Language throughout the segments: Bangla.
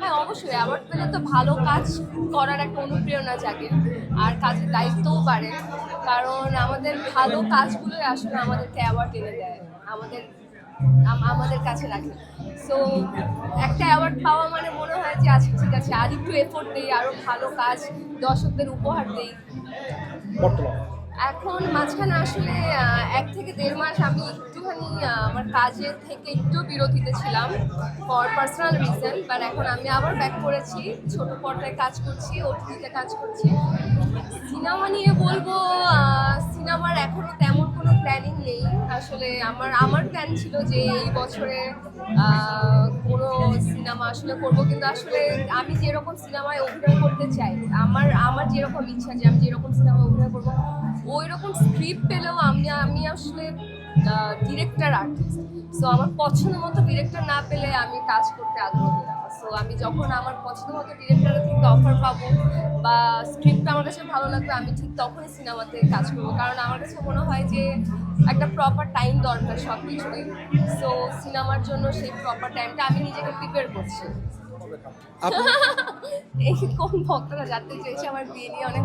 হ্যাঁ অবশ্যই। অ্যাওয়ার্ড পেলে তো ভালো কাজ করার একটা অনুপ্রেরণা জাগে আর কাজের দায়িত্বও বাড়ে। কারণ আমাদের ভালো কাজগুলোই আসলে আমাদেরকে অ্যাওয়ার্ড এনে দেয়। আমাদের আমাদের কাছে রাখে। সো একটা অ্যাওয়ার্ড পাওয়া মানে মনে হয় যে আচ্ছা ঠিক আছে, আর একটু এফোর্ট দিই আরও ভালো কাজ দর্শকদের উপহার দিই। এখন মাঝখানে আসলে এক থেকে দেড় মাস আমি একটুখানি আমার কাজের থেকে একটু বিরতিতে ছিলাম ফর পার্সোনাল রিজন বাট এখন আমি আবার ব্যাক করেছি। ছোট পর্দায় কাজ করছি ওটিতে কাজ করছি। সিনেমা নিয়ে বলব সিনেমার এখনও তেমন কোনো প্ল্যানিং নেই। আসলে আমার আমার প্ল্যান ছিল যে এই বছরে কোনো সিনেমা আসলে করব, কিন্তু আসলে আমি যেরকম সিনেমায় অভিনয় করতে চাই, আমার আমার যেরকম ইচ্ছা যে আমি যেরকম সিনেমায় অভিনয় করব ওই পেলেও আমি আমি আসলে ডিরেক্টর আর্টিস্ট সো আমার পছন্দ মতো ডিরেক্টর না পেলে আমি কাজ করতে আগ্রহী না। সো আমি যখন আমার পছন্দ মতো ডিরেক্টরের থেকে অফার পাবো বা স্ক্রিপ্টটা আমার কাছে ভালো লাগবে আমি ঠিক তখনই সিনেমাতে কাজ করব। কারণ আমার কাছে মনে হয় যে একটা প্রপার টাইম দরকার সব কিছুই সো সিনেমার জন্য সেই প্রপার টাইমটা আমি নিজেকে প্রিপেয়ার করছি। এই কোন ভক্তরা জানতে চেয়েছে আমার বিয়ে নিয়ে অনেক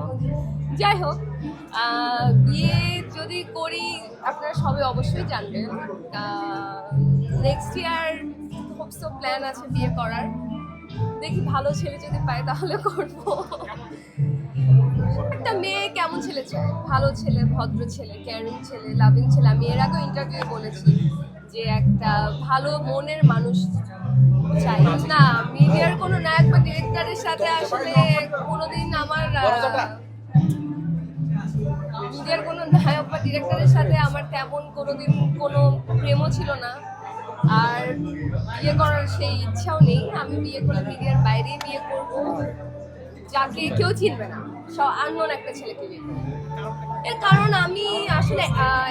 যাই হোক বিয়ে যদি করি, আপনারা সবে অবশ্যই জানবেন। নেক্সট ইয়ার হোপসো প্ল্যান আছে বিয়ে করার। দেখি ভালো ছেলে যদি পাই তাহলে করব। একটা মেয়ে কেমন ছেলে চায়? ভালো ছেলে, ভদ্র ছেলে ক্যারিং ছেলে লাভিং ছেলে। আমি এর আগেও ইন্টারভিউ বলেছি যে একটা ভালো মনের মানুষ চাই। না মিডিয়ার কোনো নায়ক বা ডিরেক্টরের সাথে আসলে কোনোদিন আমার মিডিয়ার কোনো নায়ক বা ডিরেক্টরের সাথে আমার তেমন কোনোদিন কোনো প্রেমও ছিল না। আর বিয়ে করার সেই ইচ্ছাও নেই। আমি বিয়ে করলে মিডিয়ার বাইরেই বিয়ে করব। যাকে কেউ চিনবে না। সব আননোন একটা ছেলেকে বিয়ে করব। এর কারণ আমি আসলে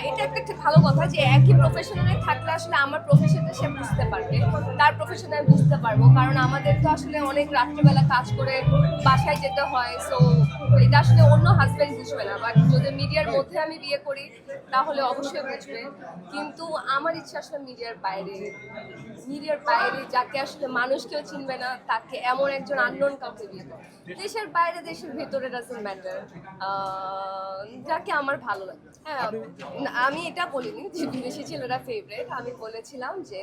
এটা একটা একটা ভালো কথা যে একই প্রফেশনালে থাকলে আসলে আমার প্রফেশনটা সে বুঝতে পারবে, তার প্রফেশনে আমি বুঝতে পারব। কারণ আমাদের তো আসলে অনেক রাত্রেবেলা কাজ করে বাসায় যেতে হয় সো এটা আসলে অন্য হাজব্যান্ড বুঝবে না। বাট যদি মিডিয়ার মধ্যে আমি বিয়ে করি, তাহলে অবশ্যই বুঝবে। কিন্তু আমার ইচ্ছা আসলে মিডিয়ার বাইরে মিডিয়ার বাইরে যাকে আসলে মানুষ কেউ চিনবে না, তাকে এমন একজন আননোন কাউকে বিয়ে দেশের বাইরে, দেশের ভেতরে ডাজেন্ট ম্যাটার যাকে আমার ভালো লাগে? হ্যাঁ আমি এটা বলিনি যে বিদেশি ছেলেরা ফেভারেট আমি বলেছিলাম যে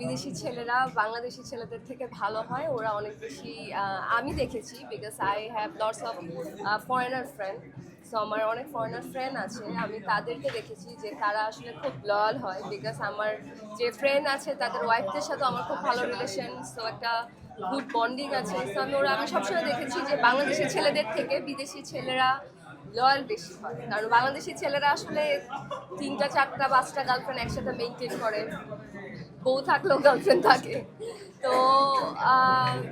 বিদেশি ছেলেরা বাংলাদেশি ছেলেদের থেকে ভালো হয়। ওরা অনেক বেশি আমি দেখেছি because I have lots of foreigner friend so আমার অনেক ফরেনার ফ্রেন্ড আছে। আমি তাদেরকে দেখেছি যে তারা আসলে খুব লয়াল হয় বিকজ আমার যে ফ্রেন্ড আছে তাদের ওয়াইফদের সাথে আমার খুব ভালো রিলেশন সো একটা গুড বন্ডিং আছে। সো আমি ওরা আমি সবসময় দেখেছি যে বাংলাদেশি ছেলেদের থেকে বিদেশি ছেলেরা লয়াল বেশি হয়। কারণ বাংলাদেশি ছেলেরা আসলে তিনটা, চারটা, পাঁচটা গার্লফ্রেন্ড একসাথে মেনটেন করে। বউ থাকলেও গার্লফ্রেন্ড থাকে। তো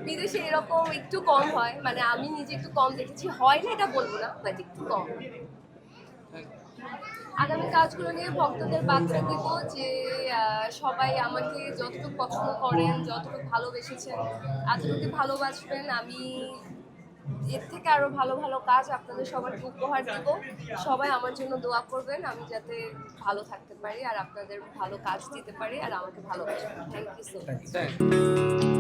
বিদেশে এরকম একটু কম হয়। মানে আমি নিজে একটু কম দেখেছি। হয় না এটা বলব না বাট একটু কম। আগামী কাজগুলো নিয়ে ভক্তদের বার্তা দেব যে সবাই আমাকে যতটুকু পছন্দ করেন, যতটুকু ভালোবেসেছেন এতটুকু ভালোবাসবেন। আমি এর থেকে আরও ভালো ভালো কাজ আপনাদের সবাইকে উপহার দেব। সবাই আমার জন্য দোয়া করবেন আমি যাতে ভালো থাকতে পারি আর আপনাদের ভালো কাজ দিতে পারি আর আমাকে ভালোবাসবেন। Thank you so much